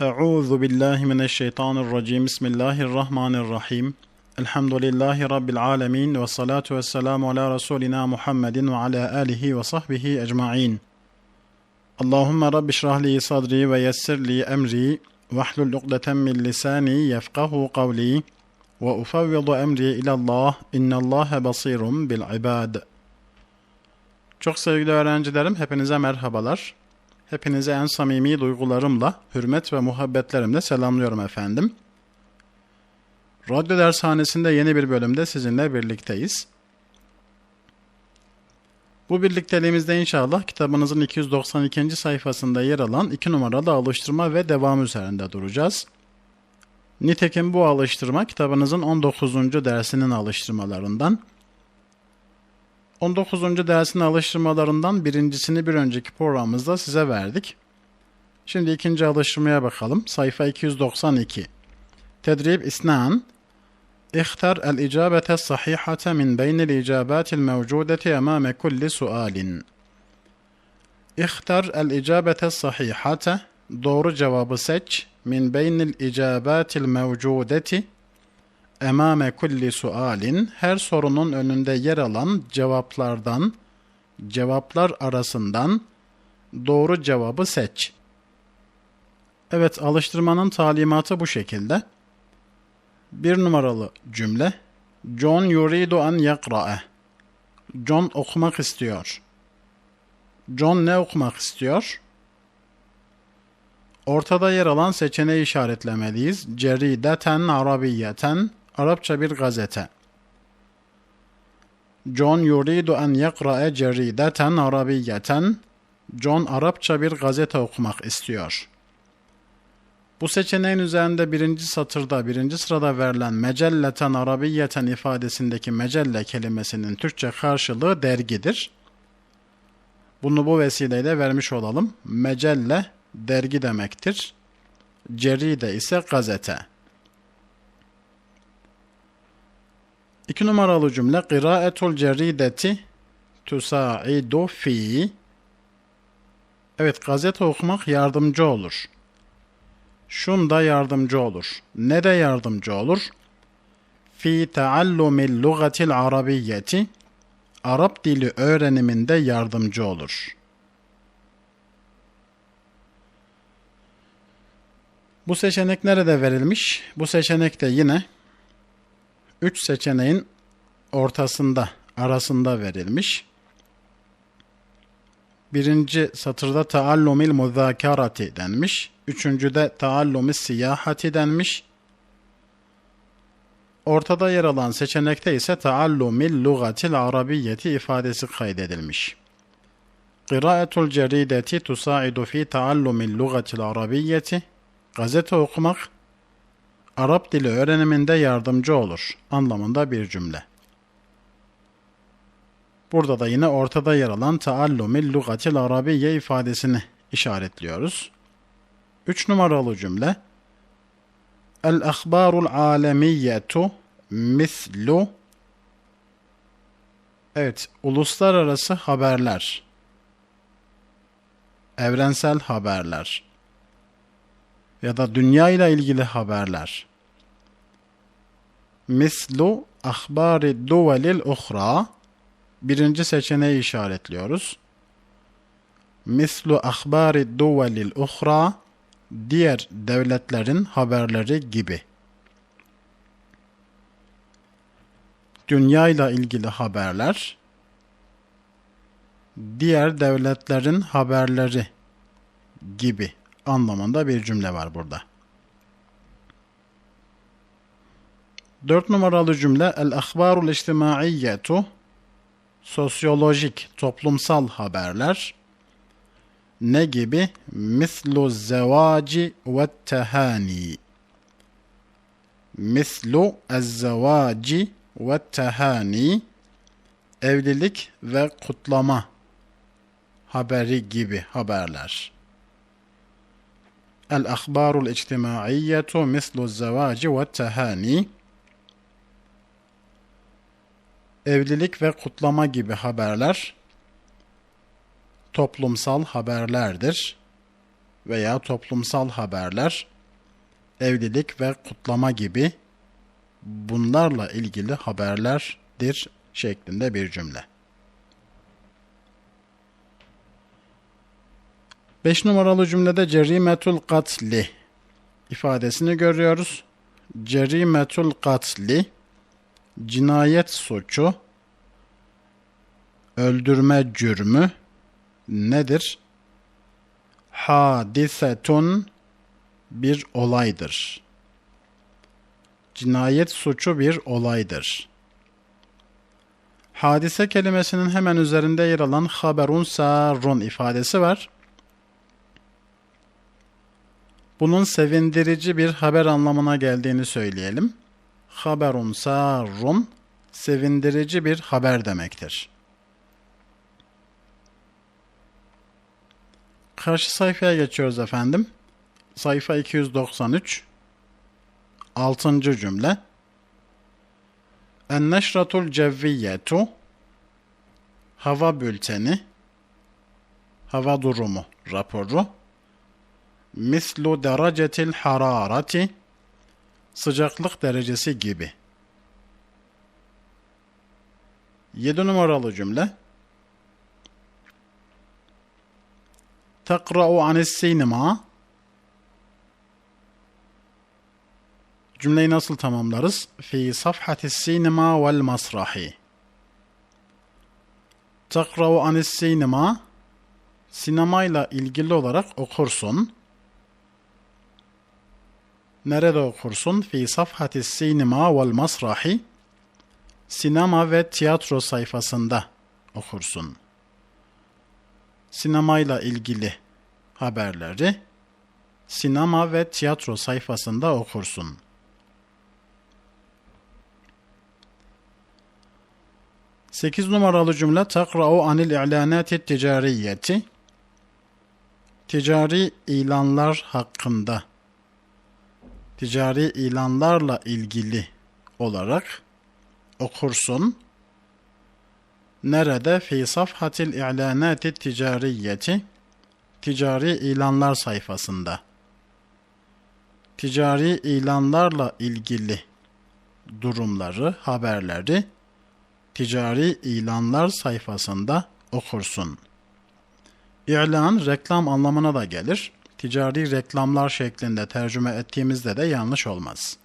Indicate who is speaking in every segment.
Speaker 1: Euzu billahi mineşşeytanirracim. Bismillahirrahmanirrahim. Elhamdülillahi rabbil alamin ve salatu vesselamu ala rasulina Muhammedin ve ala alihi ve sahbihi ecmaîn. Allahumme rabbi şrah li sadri ve yessir li emri ve hlul ukdeten min lisani yefkahu kavli ve ufevvidu emri ila Allah. İnallaha basirun bil ibad. Çok sevgili öğrencilerim, hepinize merhabalar. Hepinize en samimi duygularımla, hürmet ve muhabbetlerimle selamlıyorum efendim. Radyo dershanesinde yeni bir bölümde sizinle birlikteyiz. Bu birlikteliğimizde inşallah kitabınızın 292. sayfasında yer alan 2 numaralı alıştırma ve devam üzerinde duracağız. Nitekim bu alıştırma kitabınızın 19. dersinin alıştırmalarından. 19. dersin alıştırmalarından birincisini bir önceki programımızda size verdik. Şimdi ikinci alıştırmaya bakalım. Sayfa 292. Tedrib İsnan İhtar el icabete sahihate min beynil icabatil mevcudeti emame kulli sualin. İhtar el icabete sahihate Doğru cevabı seç. Min beynil icabatil mevcudeti emame kulli sualin her sorunun önünde yer alan cevaplardan cevaplar arasından doğru cevabı seç. Evet alıştırmanın talimatı bu şekilde. Bir numaralı cümle John yuridu an yakra'e John okumak istiyor. John ne okumak istiyor? Ortada yer alan seçeneği işaretlemeliyiz. Cerideten arabiyeten Arapça bir gazete. John yuridu en yakra'e cerideten arabiyeten. John Arapça bir gazete okumak istiyor. Bu seçeneğin üzerinde birinci satırda, birinci sırada verilen mecelleten arabiyeten ifadesindeki mecelle kelimesinin Türkçe karşılığı dergidir. Bunu bu vesileyle vermiş olalım. Mecelle dergi demektir. Ceride ise gazete. İki numaralı cümle Kıraatul cerideti tusaidu fi Evet gazete okumak yardımcı olur. Şunda yardımcı olur. Ne de yardımcı olur? Fi taallumil lugatil arabiyyeti Arap dili öğreniminde yardımcı olur. Bu seçenek nerede verilmiş? Bu seçenek de yine üç seçeneğin ortasında, arasında verilmiş. Birinci satırda taallumil muzakarati denmiş. Üçüncüde taallumil siyahati denmiş. Ortada yer alan seçenekte ise taallumil lugatil arabiyyeti ifadesi kaydedilmiş. Kıraatul cerideti tusaidu fi taallumil lugatil arabiyyeti Gazete okumak Arap dili öğreniminde yardımcı olur anlamında bir cümle. Burada da yine ortada yer alan taallumil lugatil arabiyye ifadesini işaretliyoruz. Üç numaralı cümle El ahbarul alemiyyetu mislu Evet, uluslararası haberler. Evrensel haberler. Ya da dünya ile ilgili haberler. Mislu ahbari duvelil uhra birinci seçeneği işaretliyoruz. Mislu ahbari duvelil uhra diğer devletlerin haberleri gibi. Dünya ile ilgili haberler. Diğer devletlerin haberleri gibi anlamında bir cümle var burada. Dört numaralı cümle el-ahbarul içtimaiyyetu sosyolojik, toplumsal haberler ne gibi? Mislu zevaci ve tehani mislu ezzevaci ve tehani evlilik ve kutlama haberi gibi haberler. İçtimaiyyetu mislu zevaci ve tehani evlilik ve kutlama gibi haberler toplumsal haberlerdir. veya toplumsal haberler, evlilik ve kutlama gibi bunlarla ilgili haberlerdir şeklinde bir cümle. 5 numaralı cümlede cerimetul katli ifadesini görüyoruz. Cerimetul katli cinayet suçu öldürme cürmü nedir? Hadisetun bir olaydır. Cinayet suçu bir olaydır. Hadise kelimesinin hemen üzerinde yer alan haberun sarun ifadesi var. Bunun sevindirici bir haber anlamına geldiğini söyleyelim. Haberun sarun sevindirici bir haber demektir. Karşı sayfaya geçiyoruz efendim. Sayfa 293. 6. cümle. En-neşratul cevviyetu Hava bülteni Hava durumu raporu mislu derecetil hararati sıcaklık derecesi gibi. 7 numaralı cümle Tekra'u anis sinema Cümleyi nasıl tamamlarız? Fi safhati sinema vel masrahi Tekra'u anis sinema Sinemayla ilgili olarak okursun. Nerede okursun? Fi safhati sinema vel masrahi Sinema ve tiyatro sayfasında okursun. Sinemayla ilgili haberleri sinema ve tiyatro sayfasında okursun. Sekiz numaralı cümle takra'u anil i'lanati ticariyeti ticari ilanlar hakkında ticari ilanlarla ilgili olarak okursun. Nerede? Fi safhatil i'lanati ticariyeti ticari ilanlar sayfasında. Ticari ilanlarla ilgili durumları, haberleri ticari ilanlar sayfasında okursun. İlan reklam anlamına da gelir. Ticari reklamlar şeklinde tercüme ettiğimizde de yanlış olmaz.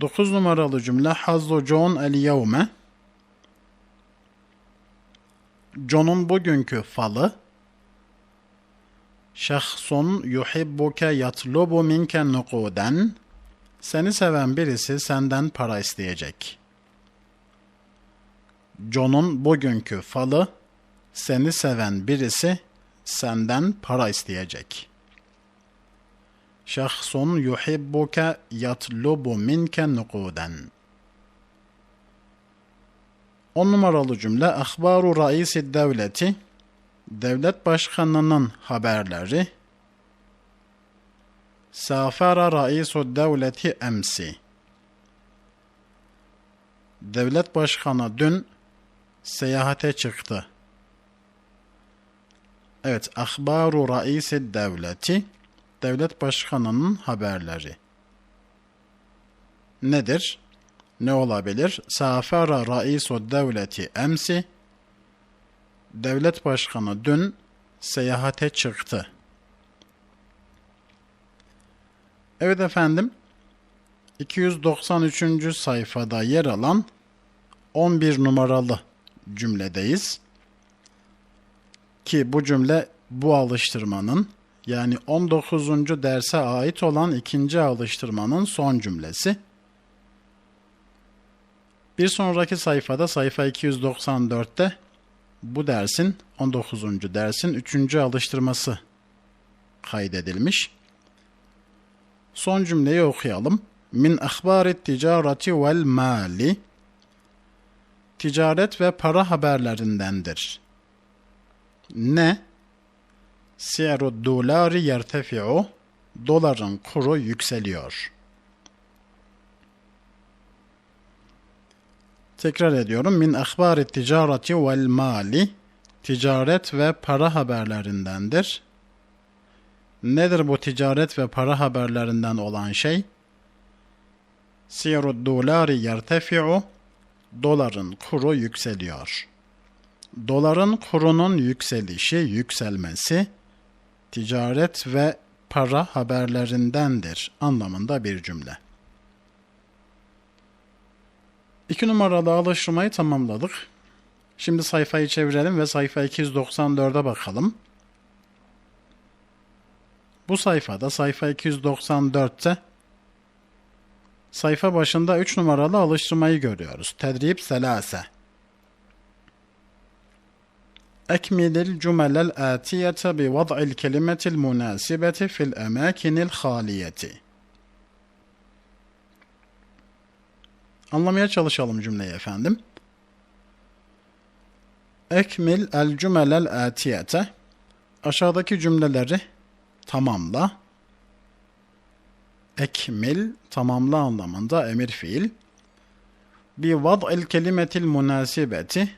Speaker 1: 9 numaralı cümle Hazzu John el yevme John'un bugünkü falı Şahsun yuhibbuke yatlubu minke nukuden Seni seven birisi senden para isteyecek. John'un bugünkü falı seni seven birisi senden para isteyecek. Şahsun yuhibbuke yatlubu minke nukuden. On numaralı cümle Ahbaru raisi devleti devlet başkanının haberleri Safara raisu devleti emsi Devlet başkanı dün seyahate çıktı. Evet, ahbaru raisi devleti devlet başkanının haberleri. Nedir? Ne olabilir? Safara raisu devleti emsi devlet başkanı dün seyahate çıktı. Evet efendim, 293. sayfada yer alan 11 numaralı cümledeyiz. Ki bu cümle bu alıştırmanın yani 19. derse ait olan ikinci alıştırmanın son cümlesi. Bir sonraki sayfada sayfa 294'te bu dersin 19. dersin 3. alıştırması kaydedilmiş. Son cümleyi okuyalım. Min ahbarit ticareti vel mali ticaret ve para haberlerindendir. Ne? Si'ru dolari yertefi'u doların kuru yükseliyor. Tekrar ediyorum. Min ahbari ticareti vel mali ticaret ve para haberlerindendir. Nedir bu ticaret ve para haberlerinden olan şey? Siru dolari yertefi'u doların kuru yükseliyor. Doların kurunun yükselişi, yükselmesi ticaret ve para haberlerindendir anlamında bir cümle. İki numaralı alıştırmayı tamamladık. Şimdi sayfayı çevirelim ve sayfa 294'e bakalım. Bu sayfada sayfa 294'te sayfa başında 3 numaralı alıştırmayı görüyoruz. Tedrib selase. Cümelel atiyete bi vad'il kelimetil münasibeti fil emakinil haliyeti. Anlamaya çalışalım cümleyi efendim. Ekmil el cümelel atiyete. Aşağıdaki cümleleri tamamla. Ekmil tamamla anlamında emir fiil. Bi vad'il kelimetil münasibeti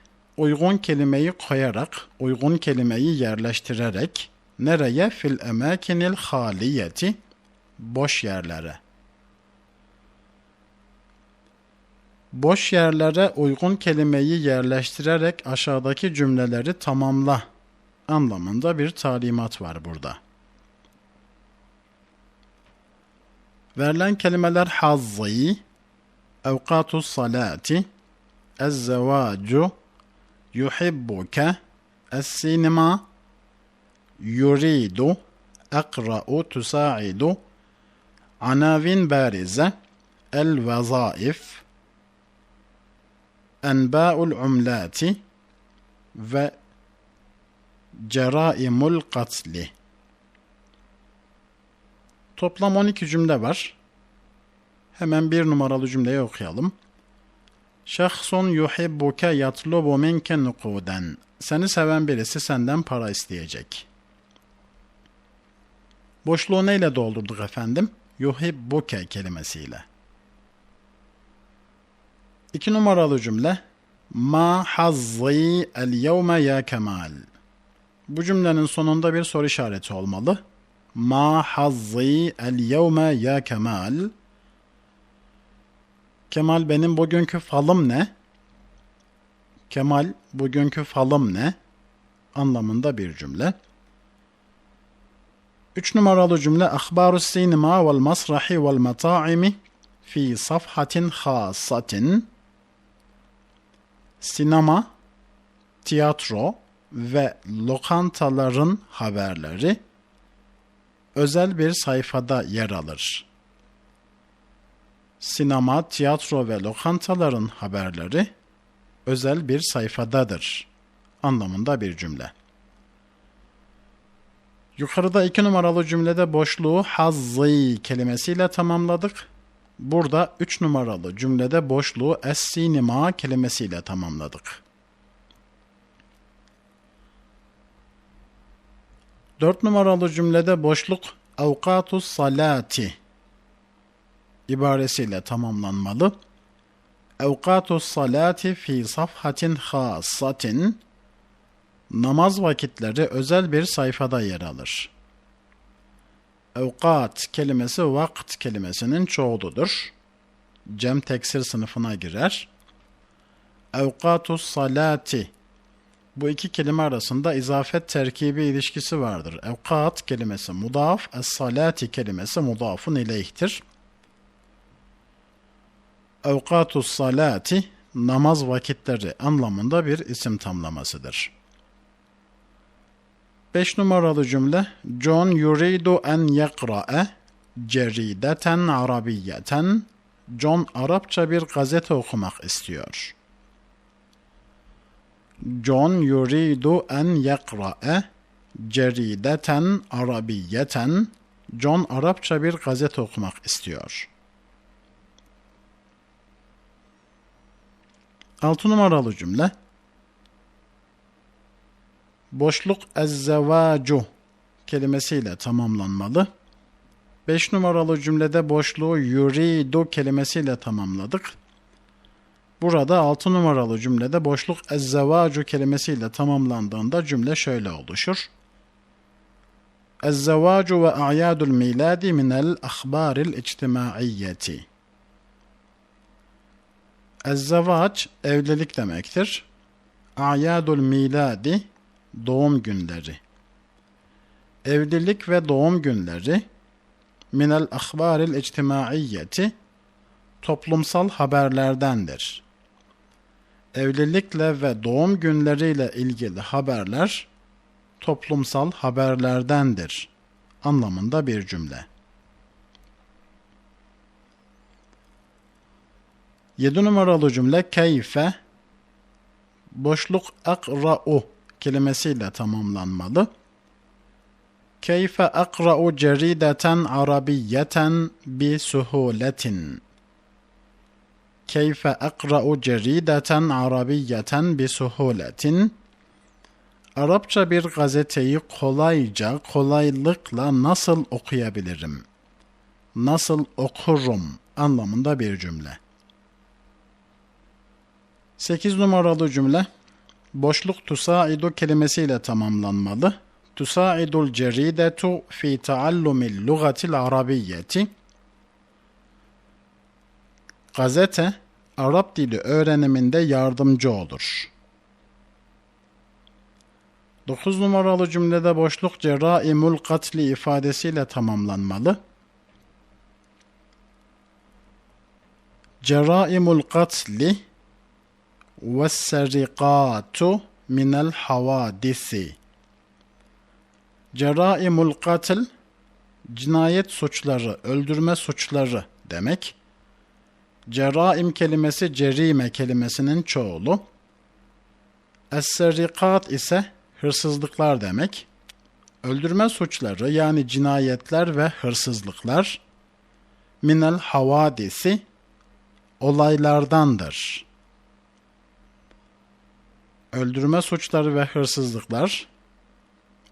Speaker 1: uygun kelimeyi koyarak, uygun kelimeyi yerleştirerek nereye fil emakinil haliyeti boş yerlere. Boş yerlere uygun kelimeyi yerleştirerek aşağıdaki cümleleri tamamla anlamında bir talimat var burada. Verilen kelimeler hazzi, evkatus salati, ezzevacu, yuhibbuke, es-sinema, yuridu, اقرأ تساعد عناوين بارزة الوظائف enba'ul umlati ve ceraimul katli. Toplam 12 cümle var. Hemen bir numaralı cümleyi okuyalım. Şahsun yuhibbuke yatlubu minke nukuden. Seni seven birisi senden para isteyecek. Boşluğu neyle doldurduk efendim? Yuhibbuke kelimesiyle. İki numaralı cümle. Ma hazzi el yevme ya kemal. Bu cümlenin sonunda bir soru işareti olmalı. Ma hazzi el yevme ya kemal. Kemal benim bugünkü falım ne? Kemal bugünkü falım ne? Anlamında bir cümle. Üç numaralı cümle Ahbaru sinema vel masrahi vel mata'imi fi safhatin khassatin sinema, tiyatro ve lokantaların haberleri özel bir sayfada yer alır. Sinema, tiyatro ve lokantaların haberleri özel bir sayfadadır anlamında bir cümle. Yukarıda iki numaralı cümlede boşluğu hazzı kelimesiyle tamamladık. Burada üç numaralı cümlede boşluğu es-sinima kelimesiyle tamamladık. Dört numaralı cümlede boşluk avkatus salati ibaresiyle tamamlanmalı. Evkatus salati fi safhatin khassatin namaz vakitleri özel bir sayfada yer alır. Evkat kelimesi vakt kelimesinin çoğuludur. Cem teksir sınıfına girer. Evkatus salati bu iki kelime arasında izafet terkibi ilişkisi vardır. Evkat kelimesi mudaf, es-salati kelimesi mudafun ileyhtir. Evkatus salati namaz vakitleri anlamında bir isim tamlamasıdır. 5 numaralı cümle John yuridu en yakra'e cerideten arabiyeten John Arapça bir gazete okumak istiyor. John yuridu en yakra'e cerideten arabiyeten John Arapça bir gazete okumak istiyor. 6 numaralı cümle boşluk ezzevacu kelimesiyle tamamlanmalı. 5 numaralı cümlede boşluğu yuridu kelimesiyle tamamladık. Burada 6 numaralı cümlede boşluk ezzevacu kelimesiyle tamamlandığında cümle şöyle oluşur. Ezzevacu ve a'yadul miladi minel ahbaril içtimaiyyeti. Ezzevac evlilik demektir. A'yadul miladi doğum günleri. Evlilik ve doğum günleri minel ahbaril içtimaiyyeti toplumsal haberlerdendir. Evlilikle ve doğum günleriyle ilgili haberler toplumsal haberlerdendir anlamında bir cümle. 7 numaralı cümle keyfe boşluk akra'u kelimesiyle tamamlanmalı. Keyfe akra'u cerideten arabiyeten bi suhuletin. Keyfe akra'u cerideten arabiyeten bi suhuletin. Arapça bir gazeteyi kolayca, kolaylıkla nasıl okuyabilirim? Nasıl okurum anlamında bir cümle. 8 numaralı cümle boşluk tusaidu kelimesiyle tamamlanmalı. Tusaidul ceridetu fi taallumil lugatil arabiyyeti. Gazete Arap dili öğreniminde yardımcı olur. 9 numaralı cümlede boşluk ceraimul katli ifadesiyle tamamlanmalı. Ceraimul katli serikatu minel havadisi. Ceraimul katil cinayet suçları, öldürme suçları demek. Ceraim kelimesi cerime kelimesinin çoğulu. Es-serikat ise hırsızlıklar demek. Öldürme suçları yani cinayetler ve hırsızlıklar minel havadisi olaylardandır. Öldürme suçları ve hırsızlıklar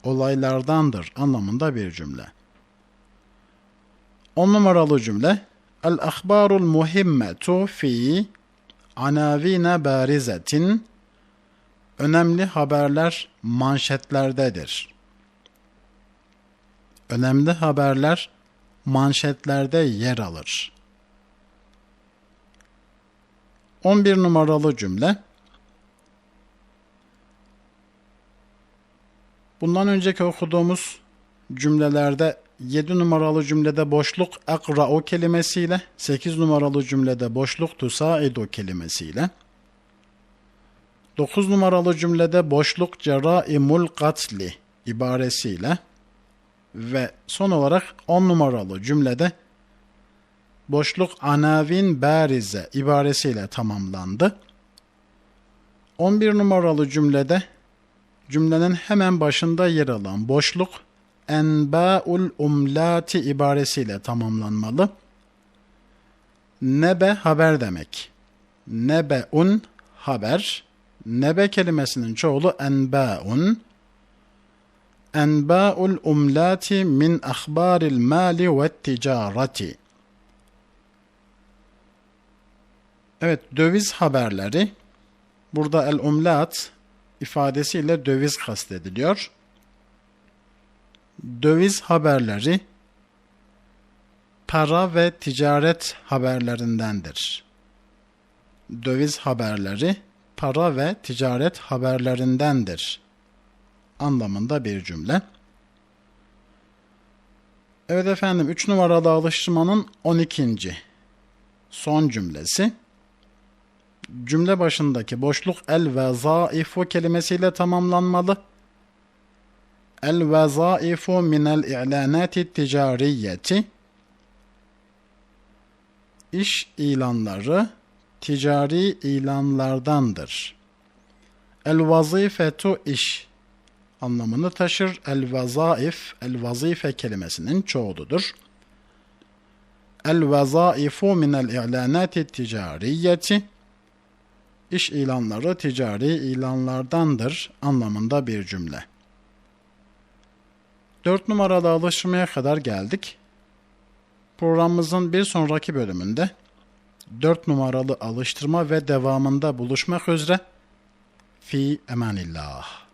Speaker 1: olaylardandır anlamında bir cümle. 10 numaralı cümle El-ahbarul muhimmetu fi anavine barizetin Önemli haberler manşetlerdedir. Önemli haberler manşetlerde yer alır. 11 numaralı cümle Bundan önceki okuduğumuz cümlelerde 7 numaralı cümlede boşluk akra'u kelimesiyle, 8 numaralı cümlede boşluk tusaidu kelimesiyle, 9 numaralı cümlede boşluk ceraimul katli ibaresiyle ve son olarak 10 numaralı cümlede boşluk anavin barize ibaresiyle tamamlandı. 11 numaralı cümlede cümlenin hemen başında yer alan boşluk enba'ul umlati ibaresiyle tamamlanmalı. Nebe haber demek. Nebe'un haber. Nebe kelimesinin çoğulu enba'un. Enba'ul umlati min ahbaril mali ve ticareti. Evet, döviz haberleri. Burada el umlat ifadesiyle döviz kastediliyor. Döviz haberleri para ve ticaret haberlerindendir. Döviz haberleri para ve ticaret haberlerindendir anlamında bir cümle. Evet efendim 3 numaralı alıştırmanın 12. son cümlesi. Cümle başındaki boşluk el ve zaifu kelimesiyle tamamlanmalı. El ve zaifu minel i'lanati ticariyeti iş ilanları ticari ilanlardandır. El vazifetu iş anlamını taşır. El vazaif, el vazife kelimesinin çoğuludur. El vazaifu minel i'lanati ticariyeti iş ilanları ticari ilanlardandır anlamında bir cümle. Dört numaralı alıştırmaya kadar geldik. Programımızın bir sonraki bölümünde 4 numaralı alıştırma ve devamında buluşmak üzere. Fi emanillah.